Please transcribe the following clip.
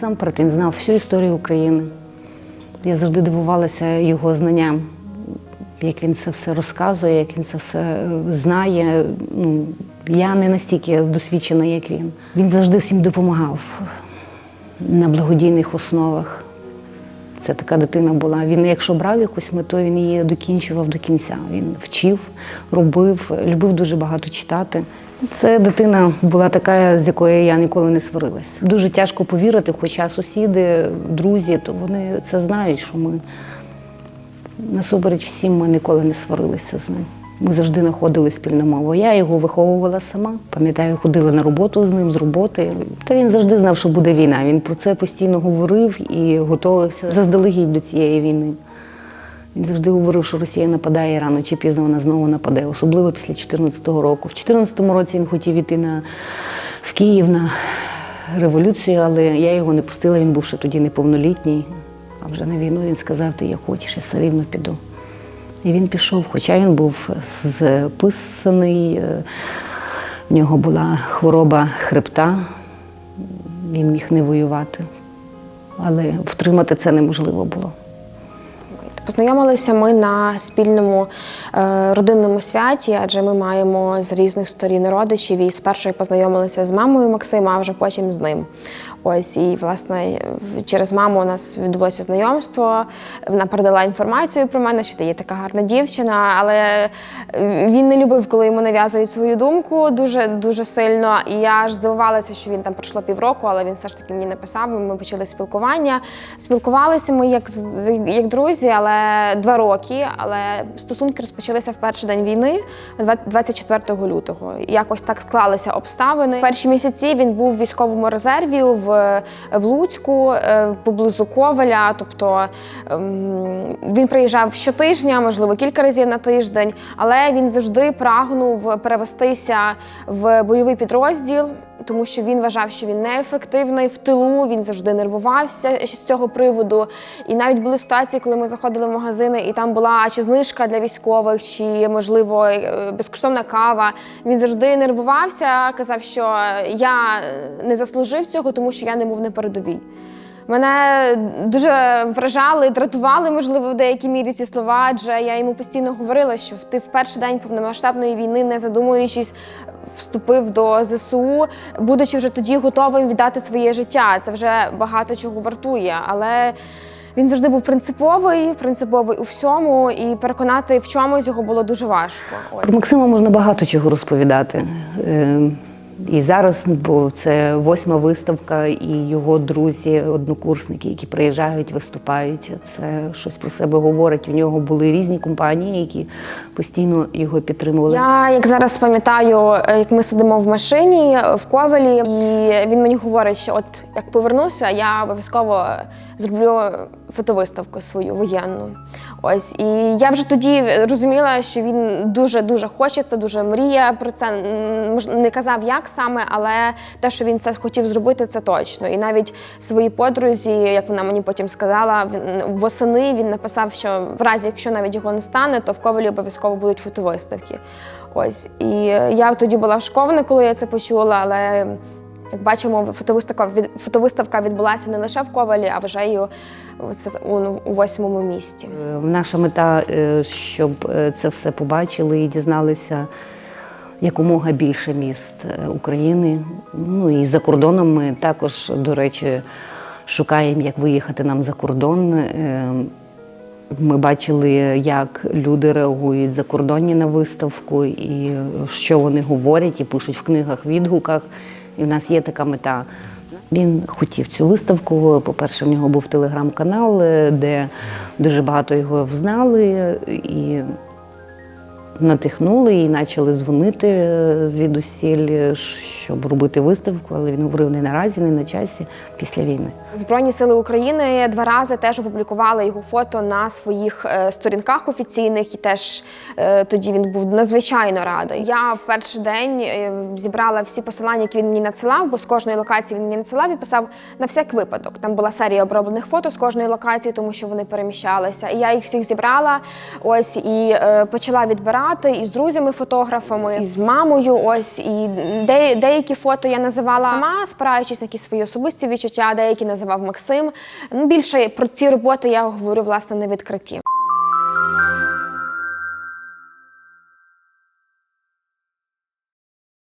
Насамперед він знав всю історію України. Я завжди дивувалася його знанням, як він це все розказує, як він це все е, знає. Ну, я не настільки досвідчена, як він. Він завжди всім допомагав на благодійних основах. Це така дитина була. Він, якщо брав якусь мету, він її докінчував до кінця. Він вчив, робив, любив дуже багато читати. Це дитина була така, з якою я ніколи не сварилась. Дуже тяжко повірити, хоча сусіди, друзі, то вони це знають, що ми насупереч всім ми ніколи не сварилися з ним. Ми завжди знаходили спільну мову. Я його виховувала сама. Пам'ятаю, ходила на роботу з ним з роботи. Та він завжди знав, що буде війна. Він про це постійно говорив і готувався заздалегідь до цієї війни. Він завжди говорив, що Росія нападає рано чи пізно вона знову нападе, особливо після 2014 року. В 2014 році він хотів іти на, в Київ на революцію, але я його не пустила, він був ще тоді неповнолітній. А вже на війну він сказав, ти як хочеш, я все рівно піду. І він пішов, хоча він був записаний, е, в нього була хвороба хребта, він міг не воювати. Але втримати це неможливо було. Познайомилися ми на спільному е, родинному святі, адже ми маємо з різних сторін родичів. І спершу познайомилися з мамою Максима, а вже потім з ним. Ось і власне через маму у нас відбулося знайомство. Вона передала інформацію про мене, що ти є така гарна дівчина, але він не любив, коли йому нав'язують свою думку дуже дуже сильно. І я аж здивувалася, що він там пройшло півроку, але він все ж таки мені написав. Ми почали спілкування. Спілкувалися ми як як друзі, але два роки. Але стосунки розпочалися в перший день війни, 24 лютого. Якось так склалися обставини. В перші місяці він був в військовому резерві в, в Луцьку е, поблизу Коваля. Тобто ем, він приїжджав щотижня, можливо, кілька разів на тиждень, але він завжди прагнув перевестися в бойовий підрозділ. Тому що він вважав, що він неефективний в тилу, він завжди нервувався з цього приводу. І навіть були ситуації, коли ми заходили в магазини, і там була чи знижка для військових, чи можливо е, безкоштовна кава. Він завжди нервувався, казав, що я не заслужив цього, тому що я не був на передовій. Мене дуже вражали, дратували, можливо, в деякій мірі ці слова, адже я йому постійно говорила, що ти в перший день повномасштабної війни, не задумуючись, вступив до ЗСУ, будучи вже тоді готовим віддати своє життя. Це вже багато чого вартує. Але він завжди був принциповий, принциповий у всьому, і переконати в чомусь його було дуже важко. Ось. Про Максима можна багато чого розповідати. І зараз, бо це восьма виставка, і його друзі, однокурсники, які приїжджають, виступають. Це щось про себе говорить. У нього були різні компанії, які постійно його підтримували. Я як зараз пам'ятаю, е, як ми сидимо в машині в ковалі, і він мені говорить, що от як повернуся, я обов'язково зроблю фотовиставку свою воєнну. Ось і я вже тоді розуміла, що він дуже дуже хоче це, дуже мріє про це. Не казав, як саме, але те, що він це хотів зробити, це точно. І навіть своїй подрузі, як вона мені потім сказала, восени він написав, що в разі, якщо навіть його не стане, то в ковалі обов'язково будуть фотовиставки. Ось і я тоді була шокована, коли я це почула, але. Як бачимо, фотовиставка від фотовиставка відбулася не лише в Ковалі, а вже й у, восьмому місті. Е, Наша мета, е, щоб е, це все побачили і дізналися якомога більше міст України. Ну і за кордоном ми також, до речі, шукаємо, як виїхати нам за кордон. Ми бачили, як люди реагують за кордонні на виставку, і що вони говорять, і пишуть в книгах, відгуках. І в нас є така мета. Він хотів цю виставку. По-перше, в нього був телеграм-канал, е, де дуже багато його взнали і натихнули, і почали дзвонити е, звідусіль, е, щоб робити виставку. Але він говорив не наразі, не на часі, після війни. Збройні сили України два рази теж опублікували його фото на своїх е, сторінках офіційних, і теж тоді він був надзвичайно радий. Я в перший день зібрала всі посилання, які він мені надсилав, бо з кожної локації він мені надсилав і писав на всяк випадок. Там була серія оброблених фото з кожної локації, тому що вони переміщалися. І я їх всіх зібрала. Ось і почала відбирати і з друзями-фотографами, і з мамою. Ось і де, Деякі фото я називала сама, спираючись на якісь свої особисті відчуття, деякі називав Максим. Ну, більше про ці роботи я говорю власне на відкритті.